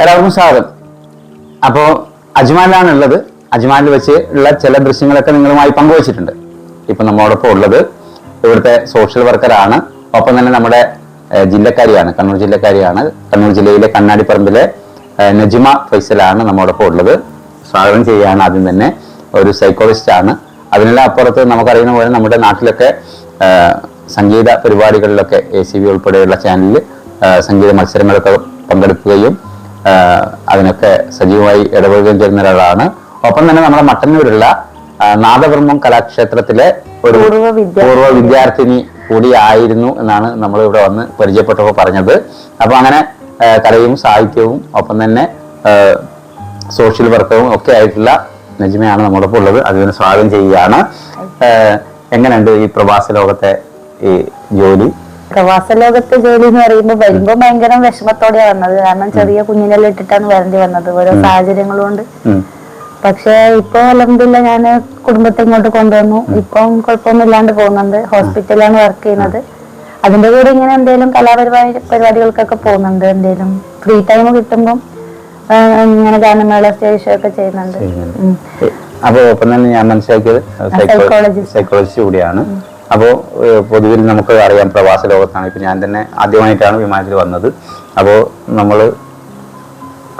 എല്ലാവർക്കും സ്വാഗതം. അപ്പോൾ അജ്മാലാണ് ഉള്ളത് അജ്മാലിൽ വെച്ച് ഉള്ള ചില ദൃശ്യങ്ങളൊക്കെ നിങ്ങളുമായി പങ്കുവച്ചിട്ടുണ്ട്. ഇപ്പൊ നമ്മോടൊപ്പം ഉള്ളത് ഇവിടുത്തെ സോഷ്യൽ വർക്കറാണ് ഒപ്പം തന്നെ നമ്മുടെ ജില്ലക്കാരിയാണ് കണ്ണൂർ ജില്ലക്കാരിയാണ്. കണ്ണൂർ ജില്ലയിലെ കണ്ണാടിപ്പറമ്പിലെ നജിമ ഫൈസലാണ് നമ്മോടൊപ്പം ഉള്ളത്. സ്വാഗതം ചെയ്യുകയാണ് ആദ്യം തന്നെ. ഒരു സൈക്കോളജിസ്റ്റ് ആണ്. അതിനെല്ലാം അപ്പുറത്ത് നമുക്കറിയുന്ന പോലെ നമ്മുടെ നാട്ടിലൊക്കെ സംഗീത പരിപാടികളിലൊക്കെ എ സി ബി ഉൾപ്പെടെയുള്ള ചാനലിൽ സംഗീത മത്സരങ്ങളൊക്കെ പങ്കെടുക്കുകയും അതിനൊക്കെ സജീവമായി ഇടപെടുകയും ചെയ്യുന്ന ഒരാളാണ്. ഒപ്പം തന്നെ നമ്മുടെ മട്ടന്നൂരുള്ള നാദബ്രഹ്മം കലാക്ഷേത്രത്തിലെ ഒരു പൂർവ വിദ്യാർത്ഥിനി. കൂടിയായിരുന്നു എന്നാണ് നമ്മൾ ഇവിടെ വന്ന് പരിചയപ്പെട്ടപ്പോൾ പറഞ്ഞത്. അപ്പൊ അങ്ങനെ കലയും സാഹിത്യവും ഒപ്പം തന്നെ സോഷ്യൽ വർക്കവും ഒക്കെ ആയിട്ടുള്ള നജിമയാണ് നമ്മളിപ്പോൾ ഉള്ളത്. അതിന് സ്വാഗതം ചെയ്യുകയാണ്. എങ്ങനെയുണ്ട് ഈ പ്രവാസ ലോകത്തെ ഈ ജോലി? പ്രവാസ ലോകത്തെ ജോലി എന്ന് പറയുമ്പോൾ വരുമ്പോ ഭയങ്കര വിഷമത്തോടെയാണ് വന്നത്. കാരണം ചെറിയ കുഞ്ഞിനെല്ലാം ഇട്ടിട്ടാണ് വരേണ്ടി വന്നത്. ഓരോ സാഹചര്യങ്ങൾ കൊണ്ട് പക്ഷെ ഇപ്പൊ അലമ്പില്ല ഞാൻ കുടുംബത്തെ ഇങ്ങോട്ട് കൊണ്ടുവന്നു. ഇപ്പം കുഴപ്പമൊന്നുമില്ലാണ്ട് പോകുന്നുണ്ട്. ഹോസ്പിറ്റലിലാണ് വർക്ക് ചെയ്യുന്നത്. അതിന്റെ കൂടെ ഇങ്ങനെ എന്തെങ്കിലും കലാപരിപാടി പരിപാടികൾക്കൊക്കെ പോകുന്നുണ്ട് എന്തെങ്കിലും ഫ്രീ ടൈം കിട്ടുമ്പോൾ ഇങ്ങനെ ഗാനമേള സ്റ്റേജ് ഷോ ഒക്കെ ചെയ്യുന്നുണ്ട്. അപ്പൊ അപ്പോൾ ഒപ്പം തന്നെ ഞാൻ മനസ്സിലാക്കിയത് സൈക്കോളജി സൈക്കോളജിസ്റ്റ് കൂടിയാണ്. അപ്പോൾ പൊതുവിൽ നമുക്ക് അറിയാം പ്രവാസ ലോകത്താണ്. ഇപ്പം ഞാൻ തന്നെ ആദ്യമായിട്ടാണ് വിമാനത്തിൽ വന്നത്. അപ്പോൾ നമ്മൾ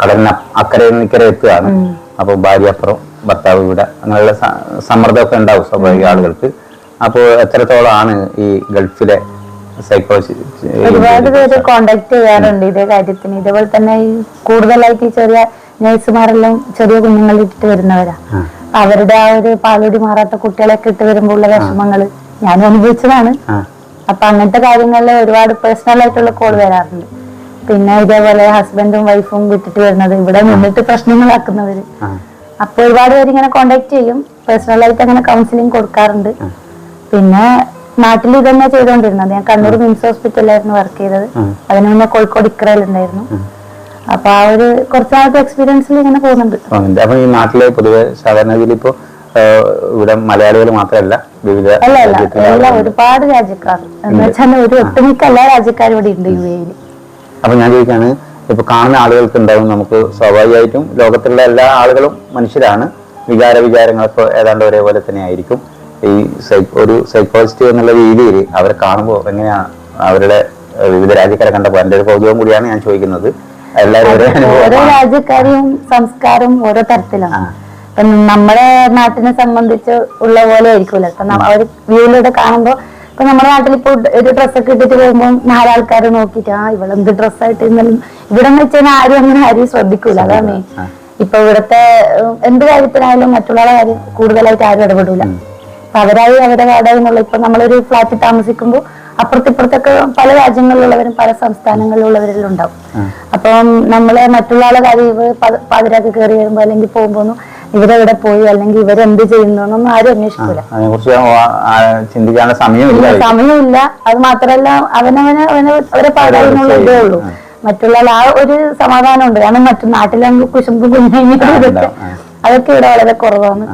കടലിന് അക്കരെ നിക്കര ഇക്കരെ എത്തുകയാണ്. അപ്പോൾ ഭാര്യ അപ്പുറം ഭർത്താവ് ഇവിടെ. അങ്ങനെയുള്ള സമ്മർദ്ദമൊക്കെ ഉണ്ടാവും സ്വാഭാവിക ആളുകൾക്ക്. അപ്പോൾ എത്രത്തോളമാണ് ഈ ഗൾഫിലെ സൈക്കോളജി ഒരുപാട് പേര് കോണ്ടാക്ട് ചെയ്യാറുണ്ട്. ഇതേ കാര്യത്തിന്. ഇതേപോലെ തന്നെ ഈ കൂടുതലായിട്ട് ഈ ചെറിയ നഴ്സുമാരെല്ലാം ചെറിയ കുഞ്ഞുങ്ങളെ ഇട്ടിട്ട് വരുന്നവരാ. അവരുടെ ആ ഒരു പാലൂടി മാറാത്ത കുട്ടികളൊക്കെ ഇട്ട് വരുമ്പോൾ ഉള്ള വിഷമങ്ങൾ. ഞാനും അനുഭവിച്ചതാണ് അപ്പൊ അങ്ങനത്തെ കാര്യങ്ങളിൽ ഒരുപാട് പേഴ്സണൽ ആയിട്ടുള്ള കോൾ വരാറുണ്ട്. പിന്നെ ഇതേപോലെ ഹസ്ബൻഡും വൈഫും വിട്ടിട്ട് വരുന്നത് ഇവിടെ നിന്നിട്ട് പ്രശ്നങ്ങളാക്കുന്നവര്. അപ്പൊ ഒരുപാട് പേര് ഇങ്ങനെ കോണ്ടാക്ട് ചെയ്യും. പേഴ്സണൽ ആയിട്ട് അങ്ങനെ കൗൺസിലിംഗ് കൊടുക്കാറുണ്ട്. പിന്നെ നാട്ടിൽ ഇതന്നെ ചെയ്തുകൊണ്ടിരുന്നത് ഞാൻ കണ്ണൂർ മിംസ് ഹോസ്പിറ്റലിലായിരുന്നു വർക്ക് ചെയ്തത്. അതിന് മുന്നേ കോഴിക്കോട് ഇക്രയിലുണ്ടായിരുന്നു അപ്പൊ ആ ഒരു കുറച്ചാളത്തെ എക്സ്പീരിയൻസിൽ ഇങ്ങനെ പോകുന്നുണ്ട്. അപ്പൊ ഈ നാട്ടിലെ പൊതുവെ ഇവിടെ മലയാളികൾ മാത്രമല്ല വിവിധ അല്ല. ഒരുപാട് രാജ്യക്കാർ. എന്ന് വെച്ചാൽ ഒരു ഒട്ടുമിക്ക എല്ലാ രാജ്യക്കാരും ഇവിടെ ഉണ്ട് യു എയിൽ അപ്പൊ ഞാൻ ചോദിക്കാണ് ഇപ്പൊ കാണുന്ന ആളുകൾക്ക് ഉണ്ടാവും നമുക്ക് സ്വാഭാവികമായിട്ടും ലോകത്തുള്ള എല്ലാ ആളുകളും മനുഷ്യരാണ്. വികാര വിചാരങ്ങളൊക്കെ ഏതാണ്ട് ഒരേപോലെ തന്നെ ആയിരിക്കും. ഈ ഒരു സൈക്കോളജിസ്റ്റ് എന്നുള്ള രീതിയിൽ അവരെ കാണുമ്പോൾ എങ്ങനെയാണ് അവരുടെ വിവിധ രാജ്യക്കാരെ കണ്ടപ്പോൾ എന്റെ ഒരു കൗതുകം കൂടിയാണ് ഞാൻ ചോദിക്കുന്നത്. എല്ലാവരും ഓരോ രാജ്യക്കാരെയും സംസ്കാരം ഓരോ തരത്തിലാണ്. നമ്മുടെ നാട്ടിനെ സംബന്ധിച്ച് ഉള്ള പോലെ ആയിരിക്കുമല്ലോ ഇപ്പൊ ഒരു വ്യൂയിലൂടെ കാണുമ്പോ ഇപ്പൊ നമ്മുടെ നാട്ടിൽ ഇപ്പൊ ഒരു ഡ്രസ്സൊക്കെ ഇട്ടിട്ട് പോകുമ്പോൾ നാലാൾക്കാർ നോക്കിട്ട് ആ എന്ത് ഡ്രസ്സായിട്ട് ഇന്നലും ഇവിടെ എന്ന് വെച്ചാൽ ആരും അങ്ങനെ ആരും ശ്രദ്ധിക്കൂല അതാണ്. ഇപ്പൊ ഇവിടുത്തെ എന്ത് കാര്യത്തിനായാലും മറ്റുള്ളവരുടെ കാര്യം കൂടുതലായിട്ട് ആരും ഇടപെടൂല. അപ്പൊ അവരായി അവരെ വാടക എന്നുള്ള ഇപ്പൊ നമ്മളൊരു ഫ്ലാറ്റിൽ താമസിക്കുമ്പോൾ അപ്പുറത്തിപ്പുറത്തൊക്കെ പല രാജ്യങ്ങളിലുള്ളവരും പല സംസ്ഥാനങ്ങളിലുള്ളവരിലും ഉണ്ടാവും. അപ്പം നമ്മളെ മറ്റുള്ള ആളെ കാര്യം പതിരാക്കി കയറി വരുമ്പോ അല്ലെങ്കിൽ പോകുമ്പോ ഇവരെവിടെ പോയി അല്ലെങ്കിൽ ഇവരെന്ത് ചെയ്യുന്നു എന്നൊന്നും ആരും അന്വേഷിക്കില്ല അതിനെക്കുറിച്ച് ചിന്തിക്കാനുള്ള സമയമില്ല സമയമില്ല. അത് മാത്രല്ല അവനവന് അവനെ അവരെ പാടാനുള്ള ഇതേ ഉള്ളൂ. മറ്റുള്ള ആ ഒരു സമാധാനം ഉണ്ട് കാരണം മറ്റു നാട്ടിലാണെങ്കിൽ കുശുമ്പും ഉണ്ടാവും, അതൊക്കെ ഇവിടെ വളരെ കുറവാണ്.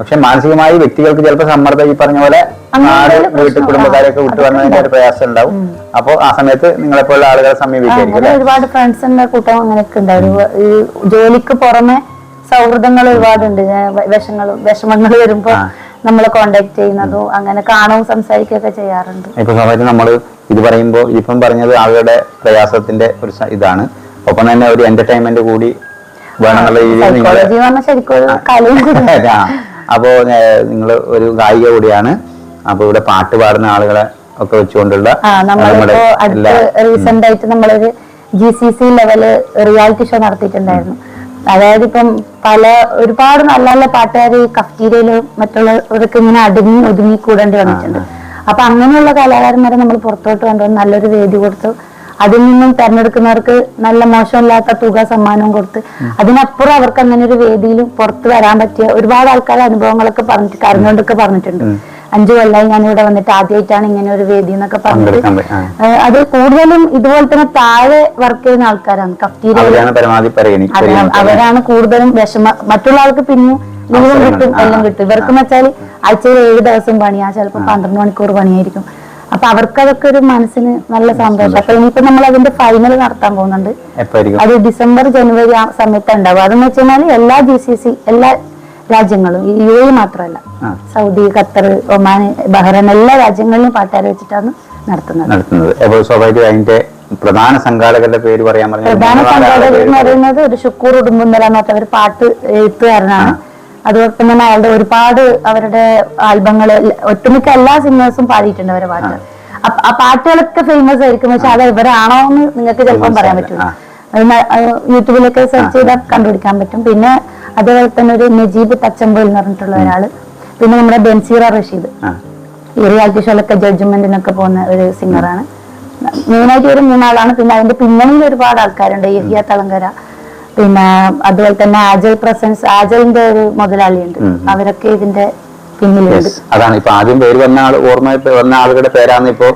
പക്ഷെ മാനസികമായി വ്യക്തികൾക്ക് ചിലപ്പോൾ സമ്മർദ്ദം ഈ പറഞ്ഞ പോലെ നാട് വീട്ടിൽ കുടുംബക്കാരൊക്കെ വിട്ടു വന്നതിന്റെ ഒരു പ്രയാസം ഉണ്ടാവും അപ്പോൾ ആ സമയത്ത് നിങ്ങളെപ്പോലുള്ള ആളുകളെ സമീപിക്കായിരിക്കും ഒരുപാട് ഫ്രണ്ട്സിന്റെ കൂട്ടം അങ്ങനെയൊക്കെ ഉണ്ടായിരുന്നു ഈ ജോലിക്ക് പുറമെ സൗഹൃദങ്ങൾ ഒരുപാടുണ്ട്. വിഷങ്ങൾ വിഷമങ്ങൾ വരുമ്പോ നമ്മളെ കോണ്ടാക്ട് ചെയ്യുന്നതും അങ്ങനെ കാണുകയും സംസാരിക്കുകയൊക്കെ ചെയ്യാറുണ്ട്. ഇപ്പൊ സമയത്ത് നമ്മൾ ഇത് പറയുമ്പോൾ ഇപ്പം പറഞ്ഞത് അവരുടെ പ്രയാസത്തിന്റെ ഒരു ഇതാണ്. ഒപ്പം തന്നെ ഒരു എന്റർടൈൻമെന്റ് കൂടി വേണമെന്നുള്ള രീതിയിൽ അപ്പോൾ നിങ്ങൾ ഒരു ഗായിക കൂടിയാണ്. അപ്പൊ ഇവിടെ പാട്ട് പാടുന്ന ആളുകളെ ഒക്കെ വെച്ചുകൊണ്ടുള്ള റീസെന്റ് ആയിട്ട് നമ്മളൊരു G C C level reality show നടത്തിയിട്ടുണ്ടായിരുന്നു. അതായത് ഇപ്പം പല ഒരുപാട് നല്ല നല്ല പാട്ടുകാർ ഈ കഫ്റ്റീരിയയിൽ മറ്റുള്ളവർക്ക് ഇങ്ങനെ അടുങ്ങി ഒതുങ്ങി കൂടേണ്ടി വന്നിട്ടുണ്ട്. അപ്പൊ അങ്ങനെയുള്ള കലാകാരന്മാരെ നമ്മൾ പുറത്തോട്ട് കൊണ്ടുവന്ന് നല്ലൊരു വേദി കൊടുത്തു അതിൽ നിന്നും തെരഞ്ഞെടുക്കുന്നവർക്ക് നല്ല മോശമില്ലാത്ത തുക സമ്മാനവും കൊടുത്ത് അതിനപ്പുറം അവർക്ക് അങ്ങനെ ഒരു വേദിയിലും പുറത്ത് വരാൻ പറ്റിയ ഒരുപാട് ആൾക്കാരുടെ അനുഭവങ്ങളൊക്കെ പറഞ്ഞിട്ട് കരഞ്ഞുകൊണ്ടൊക്കെ പറഞ്ഞിട്ടുണ്ട്. അഞ്ചു കൊല്ലമായി ഞാൻ ഇവിടെ വന്നിട്ട് ആദ്യമായിട്ടാണ് ഇങ്ങനെ ഒരു വേദി എന്നൊക്കെ. ഏഹ് അത് കൂടുതലും ഇതുപോലെ തന്നെ താഴെ വർക്ക് ചെയ്യുന്ന ആൾക്കാരാണ്. കഫ്റ്റീരിയ അവരാണ് കൂടുതലും വിഷമ. മറ്റുള്ള ആൾക്ക് പിന്നെ ലീവും. കിട്ടും എല്ലാം കിട്ടും. ഇവർക്ക് വെച്ചാൽ ആഴ്ചയിൽ ഏഴ് ദിവസം പണിയാ ചിലപ്പോൾ പന്ത്രണ്ട് മണിക്കൂർ പണിയായിരിക്കും. അപ്പൊ അവർക്ക് അതൊക്കെ ഒരു മനസ്സിന് നല്ല സന്തോഷം. അപ്പൊ ഇനിയിപ്പോ നമ്മൾ അതിന്റെ ഫൈനൽ നടത്താൻ പോകുന്നുണ്ട്. അത് ഡിസംബർ ജനുവരി ആ സമയത്ത് ഉണ്ടാവും. അതെന്ന് വെച്ചാൽ എല്ലാ ജി സി സി എല്ലാ രാജ്യങ്ങളും യു എ മാത്രമല്ല. സൗദി ഖത്തർ ഒമാൻ ബഹ്റൈൻ എല്ലാ രാജ്യങ്ങളിലും പാട്ടുകാരെ വെച്ചിട്ടാണ് നടത്തുന്നത്. നടത്തുന്നത്. അപ്പോൾ അതിന്റെ പ്രധാന സംഘാടകരുടെ പേര് പറയാൻ പറഞ്ഞാൽ പ്രധാന സംഘാടകർ എന്ന് പറയുന്നത്. ഒരു ഷുക്കൂർ ഉടുമ്പുന്നല എന്നൊക്കെ അവർ ഒരു പാട്ട് എഴുത്തുകാരനാണ്. അതുപോലെ തന്നെ അയാളുടെ ഒരുപാട് അവരുടെ ആൽബങ്ങൾ ഒട്ടുമിക്ക എല്ലാ സിംഗേഴ്സും പാടിയിട്ടുണ്ട് അവരുടെ പാട്ട്. ആ. പാട്ടുകളൊക്കെ ഫേമസ് ആയിരിക്കും. പക്ഷെ അത് ഇവരാണോ എന്ന് നിങ്ങൾക്ക് ചിലപ്പം പറയാൻ പറ്റും യൂട്യൂബിലൊക്കെ സെർച്ച് ചെയ്താൽ കണ്ടുപിടിക്കാൻ പറ്റും. പിന്നെ അതേപോലെ തന്നെ ഒരു നജീബ് തച്ചമ്പൽ എന്ന് പറഞ്ഞിട്ടുള്ള ഒരാൾ. പിന്നെ നമ്മുടെ ബെൻസീറ റഷീദ്. ഈ റിയാലിറ്റി ഷോയിലൊക്കെ ജഡ്ജ്മെന്റിനൊക്കെ പോകുന്ന ഒരു സിംഗറാണ് മെയിനായിട്ട് ഒരു മൂന്നാളാണ്. പിന്നെ അതിന്റെ പിന്നണിയിൽ ഒരുപാട് ആൾക്കാരുണ്ട്. യഹിയ തളങ്കര. പിന്നെ അതുപോലെ തന്നെ ആജൽ പ്രസൻസ് ആജലിന്റെ ഒരു മുതലാളിയുണ്ട്. അവരൊക്കെ ഇതിന്റെ അതാണ്. ഇപ്പൊ ആദ്യം പേര് വന്ന ആൾ ഓർമ്മ വന്ന ആളുകളുടെ പേരാണ് ഇപ്പോ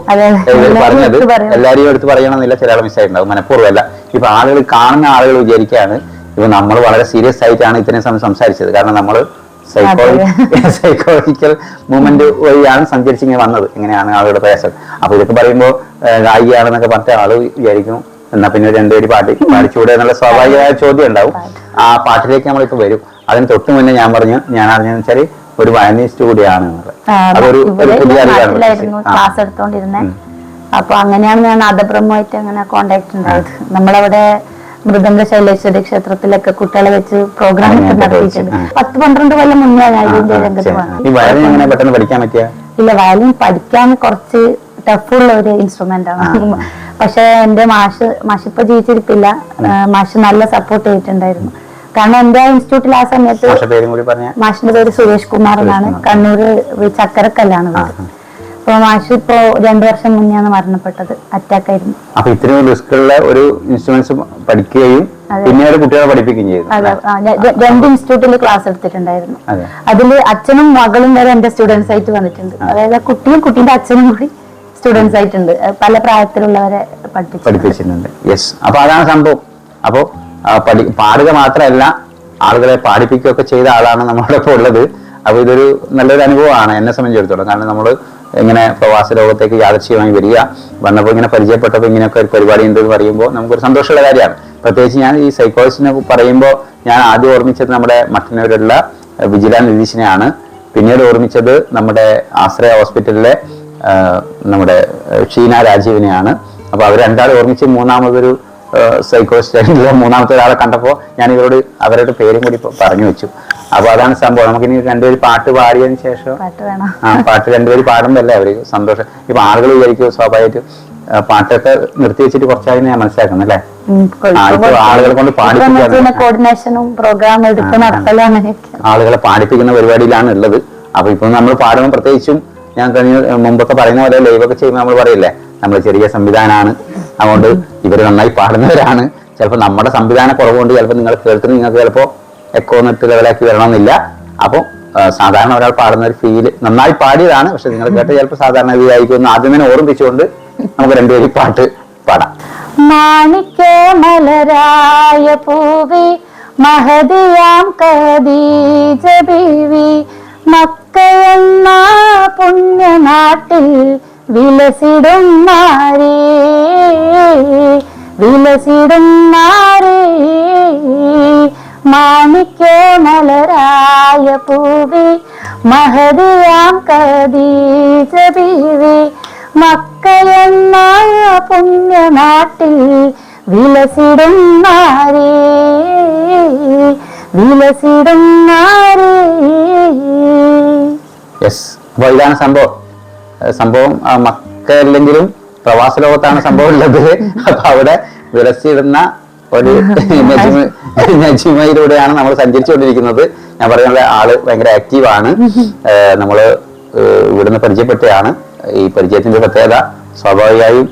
പറഞ്ഞത്. എല്ലാരെയും എടുത്ത് പറയണമെന്നില്ല. ചില ആൾ മിസ്സായിട്ടുണ്ടാവും മനഃപൂർവമല്ല. ഇപ്പൊ ആളുകൾ കാണുന്ന ആളുകൾ വിചാരിക്കുകയാണ് ഇപ്പൊ നമ്മൾ വളരെ സീരിയസ് ആയിട്ടാണ് ഇത്രയും സമയം സംസാരിച്ചത്. കാരണം നമ്മൾ സൈക്കോളജിക്കൽ മൂവ്മെന്റ് വഴിയാണ് സഞ്ചരിച്ച് ഇങ്ങനെ വന്നത്. ഇങ്ങനെയാണ് ആളുകളുടെ പ്രയാസം. അപ്പൊ ഇതൊക്കെ പറയുമ്പോൾ ഗായികയാണെന്നൊക്കെ പറഞ്ഞ ആൾ വിചാരിക്കും എന്നാ പിന്നെ രണ്ടുപേര് പാട്ട് പാടിച്ചൂടെ എന്നുള്ള സ്വാഭാവികമായ ചോദ്യം ഉണ്ടാവും ആ പാട്ടിലേക്ക് നമ്മളിപ്പോ വരും. അതിന് തൊട്ട് മുന്നേ ഞാൻ പറഞ്ഞു ഞാൻ അറിഞ്ഞെന്ന് വെച്ചാൽ ഒരു വയലിനിസ്റ്റ് കൂടിയാണ് അതൊരു പുതിയ. ക്ലാസ് അപ്പൊ അങ്ങനെയാണ് ഞാൻ നാദബ്രഹ്മമായിട്ട് അങ്ങനെ കോണ്ടാക്ട് ഉണ്ടായത്. നമ്മളവിടെ മൃദംഗ ശൈലേശ്വരി ക്ഷേത്രത്തിലൊക്കെ കുട്ടികളെ വെച്ച് പ്രോഗ്രാം ഒക്കെ നടത്തിയിട്ടുണ്ട്. പത്ത് പന്ത്രണ്ട് കൊല്ലം മുന്നേ ഞാൻ ഇതിന്റെ രംഗത്ത് പെട്ടെന്ന് പഠിക്കാൻ പറ്റിയ? ഇല്ല വയലിൻ പഠിക്കാൻ കുറച്ച് ടഫുള്ള ഒരു ഇൻസ്ട്രുമെന്റ് ആണ്. പക്ഷെ എന്റെ മാഷ് മാഷിപ്പ ജീവിച്ചിരിപ്പില്ല. മാഷ് നല്ല സപ്പോർട്ട് ചെയ്തിട്ടുണ്ടായിരുന്നു. കാരണം എന്റെ ഇൻസ്റ്റിറ്റ്യൂട്ടിൽ ആ സമയത്ത് മാഷിന്റെ പേര് സുരേഷ് കുമാർ എന്നാണ്. കണ്ണൂര് ചക്കരക്കല്ലാണ് അപ്പൊ മാഷ് ഇപ്പോ രണ്ടു വർഷം മുന്നെയാണ് മരണപ്പെട്ടത്. അറ്റാക്ക് ആയിരുന്നു. അപ്പൊ ഇത്രയും റിസ്ക്കുള്ള ഒരു ഇൻസ്ട്രുമെന്റ്സ് പഠിക്കുകയും പിന്നീട് കുട്ടികളെ പഠിപ്പിക്കുകയും ചെയ്തു. രണ്ട് ഇൻസ്റ്റിറ്റ്യൂട്ടിൽ ക്ലാസ് എടുത്തിട്ടുണ്ടായിരുന്നു. അതെ. അതിൽ അച്ഛനും മകളും വരെ എന്റെ സ്റ്റുഡൻസ് ആയിട്ട് വന്നിട്ടുണ്ട്. അതായത് കുട്ടിയും കുട്ടീന്റെ അച്ഛനും കൂടി സ്റ്റുഡൻസ് ആയിട്ടുണ്ട്. പല പ്രായത്തിലുള്ളവരെ പഠിപ്പിച്ചിട്ടുണ്ട്. യെസ് അപ്പൊ അതാണ് സംഭവം. അപ്പോ പാടുക മാത്രമല്ല ആളുകളെ പാടിപ്പിക്കുകയൊക്കെ ചെയ്ത ആളാണ് നമ്മുടെ ഇപ്പോൾ ഉള്ളത്. അപ്പൊ ഇതൊരു നല്ലൊരു അനുഭവമാണ് എന്നെ സംബന്ധിച്ചിടത്തോളം. കാരണം നമ്മൾ ഇങ്ങനെ പ്രവാസ ലോകത്തേക്ക് യാദർശ്യമായി വരിക വന്നപ്പോൾ ഇങ്ങനെ പരിചയപ്പെട്ടപ്പോൾ ഇങ്ങനെയൊക്കെ ഒരു പരിപാടി ഉണ്ട് എന്ന് പറയുമ്പോൾ നമുക്കൊരു സന്തോഷമുള്ള കാര്യമാണ്. പ്രത്യേകിച്ച് ഞാൻ ഈ സൈക്കോളജിസ്റ്റിനെ പറയുമ്പോൾ ഞാൻ ആദ്യം ഓർമ്മിച്ചത് നമ്മുടെ മട്ടന്നൂരുള്ള വിജില നിതീഷിനെയാണ്. പിന്നീട് ഓർമ്മിച്ചത് നമ്മുടെ ആശ്രയ ഹോസ്പിറ്റലിലെ നമ്മുടെ ഷീന രാജീവിനെയാണ്. അപ്പോൾ അവർ രണ്ടാളും ഓർമ്മിച്ച് മൂന്നാമതൊരു സൈക്കോളജിസ്റ്റ് ആയിട്ടുള്ള മൂന്നാമത്തെ ഒരാളെ കണ്ടപ്പോൾ ഞാൻ ഇവരോട് അവരുടെ പേരും കൂടി പറഞ്ഞു വെച്ചു. അപ്പൊ അതാണ് സംഭവം. നമുക്കിനി രണ്ടുപേര് പാട്ട് പാടിയതിനു ശേഷം ആ പാട്ട് രണ്ടുപേര് പാടുമ്പോഴല്ലേ അവർ? സന്തോഷം. ഇപ്പൊ ആളുകൾ വിചാരിക്കും സ്വാഭാവികമായിട്ടും പാട്ടൊക്കെ നിർത്തി വെച്ചിട്ട് കുറച്ചായി ഞാൻ മനസ്സിലാക്കുന്നു അല്ലേ? ആളുകളെ കൊണ്ട്. കോർഡിനേഷനും പ്രോഗ്രാം ആളുകളെ പാടിപ്പിക്കുന്ന പരിപാടിയിലാണ് ഉള്ളത്. അപ്പൊ ഇപ്പൊ നമ്മൾ പാടുമ്പോൾ പ്രത്യേകിച്ചും ഞാൻ കഴിഞ്ഞ മുമ്പൊക്കെ പറയുന്ന പോലെ ലൈവൊക്കെ ചെയ്യുമ്പോൾ നമ്മൾ പറയില്ലേ നമ്മൾ ചെറിയ സംവിധാനമാണ് അതുകൊണ്ട് ഇവർ നന്നായി പാടുന്നവരാണ്. ചിലപ്പോൾ നമ്മുടെ സംവിധാന കുറവുകൊണ്ട് ചിലപ്പോൾ നിങ്ങൾ കേൾക്കുന്ന നിങ്ങൾക്ക് ചിലപ്പോൾ എക്കോ എന്നിട്ട് ലെവലാക്കി വരണമെന്നില്ല. അപ്പോൾ സാധാരണ ഒരാൾ പാടുന്ന ഒരു ഫീൽ നന്നായി പാടിയതാണ്. പക്ഷെ നിങ്ങൾ കേട്ട് ചിലപ്പോൾ സാധാരണ രീതിയായിരിക്കും എന്ന് ആദ്യം തന്നെ ഓർമ്മിച്ചുകൊണ്ട് നമുക്ക് രണ്ടുപേരും പാട്ട് പാടാം. മാണിക്ക മലരായ പൂവി മഹതിയാം കദീജ ബീവി മക്കയെന്ന പുണ്യനാട്ടിൽ വിലസിടും മാരേ വിലസിടും മാരേ മാണിക്യ മലരായ പൂവി മഹതിയാം കദീജ ബീവി. മക്കയെന്ന പുണ്യനാട്ടിൽ വിലസിടും നാരേ. വിലസിടും നാരേ. യെസ് സംഭവം. സംഭവം മക്കല്ലെങ്കിലും മക്ക അല്ലെങ്കിലും പ്രവാസ ലോകത്താണ് സംഭവം ഉള്ളത്. അപ്പൊ അവിടെ വിലസിടുന്ന ഒരു നജിമ നജിമയിലൂടെയാണ് നമ്മൾ സഞ്ചരിച്ചുകൊണ്ടിരിക്കുന്നത്. ഞാൻ പറയുന്ന ആൾ ഭയങ്കര ആക്റ്റീവാണ്. നമ്മൾ ഏഹ് ഇവിടുന്ന് പരിചയപ്പെട്ടയാണ്. ഈ പരിചയത്തിന്റെ പ്രത്യേകത സ്വാഭാവികമായും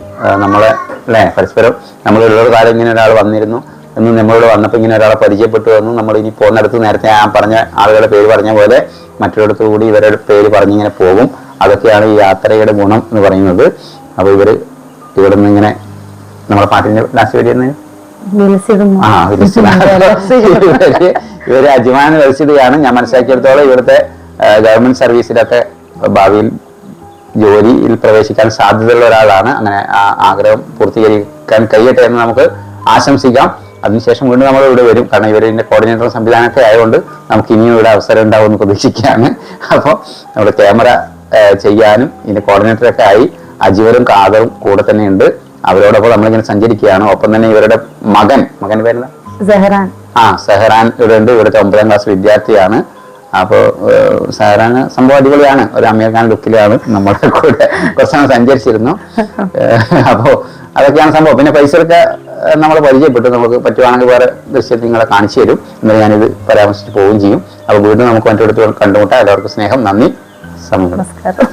നമ്മളെ അല്ലേ പരസ്പരം നമ്മളുള്ള ഒരു കാലം ഇങ്ങനെ ഒരാൾ വന്നിരുന്നു എന്ന് നമ്മളോട് വന്നപ്പോൾ ഇങ്ങനെ ഒരാളെ പരിചയപ്പെട്ടു വന്നു നമ്മൾ ഇനി പോകുന്നിടത്ത് നേരത്തെ ഞാൻ പറഞ്ഞ ആളുകളുടെ പേര് പറഞ്ഞ പോലെ മറ്റൊരിടത്തു കൂടി ഇവരുടെ പേര് പറഞ്ഞിങ്ങനെ പോകും. അതൊക്കെയാണ് ഈ യാത്രയുടെ ഗുണം എന്ന് പറയുന്നത്. അപ്പൊ ഇവർ ഇവിടെ നിന്ന് ഇങ്ങനെ നമ്മുടെ പാട്ടിന്റെ ലാസ്റ്റ് വരുന്നത് ആ ഇവർ അജ്മാൻ വെച്ചിട്ടാണ് ഞാൻ മനസ്സിലാക്കിയെടുത്തോളം ഇവിടുത്തെ ഗവൺമെന്റ് സർവീസിലൊക്കെ ഭാവിയിൽ ജോലിയിൽ പ്രവേശിക്കാൻ സാധ്യതയുള്ള ഒരാളാണ്. അങ്ങനെ ആ ആഗ്രഹം പൂർത്തീകരിക്കാൻ കഴിയട്ടെ എന്ന് നമുക്ക് ആശംസിക്കാം. അതിനുശേഷം വീണ്ടും നമ്മൾ ഇവിടെ വരും. കാരണം ഇവർ ഇതിന്റെ കോർഡിനേറ്റർ സംവിധാനമൊക്കെ ആയതുകൊണ്ട് നമുക്ക് ഇനിയും ഇവിടെ അവസരം ഉണ്ടാവുമെന്ന് പ്രതീക്ഷിക്കുകയാണ്. അപ്പോൾ നമ്മുടെ ക്യാമറ ചെയ്യാനും ഇതിന്റെ കോർഡിനേറ്ററൊക്കെ ആയി. അജീവരും കാതറും കൂടെ തന്നെ ഉണ്ട്. അവരോടൊപ്പം നമ്മളിങ്ങനെ സഞ്ചരിക്കുകയാണ്. ഒപ്പം തന്നെ ഇവരുടെ മകൻ മകൻ പേര് സെഹറാൻ. ആ സെഹറാൻ ഇവിടെ ഉണ്ട്. ഇവിടുത്തെ ഒമ്പതാം ക്ലാസ് വിദ്യാർത്ഥിയാണ്. അപ്പോൾ സെഹറാൻ സംഭവം അടിപൊളിയാണ്. ഒരു അമീർഖാൻ ലുക്കിലാണ് നമ്മുടെ കൂടെ കുറച്ചാണ് സഞ്ചരിച്ചിരുന്നു. അപ്പോൾ അതൊക്കെയാണ് സംഭവം. പിന്നെ പൈസയൊക്കെ നമ്മൾ പരിചയപ്പെട്ടു. നമുക്ക് പറ്റുവാണെങ്കിൽ വേറെ ദൃശ്യത്തിൽ നിങ്ങളെ കാണിച്ചു തരും. എന്നാൽ ഞാനിത് പരാമർശിച്ച് പോവുകയും ചെയ്യും. അപ്പോൾ വീണ്ടും നമുക്ക് മറ്റൊരു കണ്ടുമുട്ടാം. എല്ലാവർക്കും സ്നേഹം. നന്ദി. സമയം നമസ്കാരം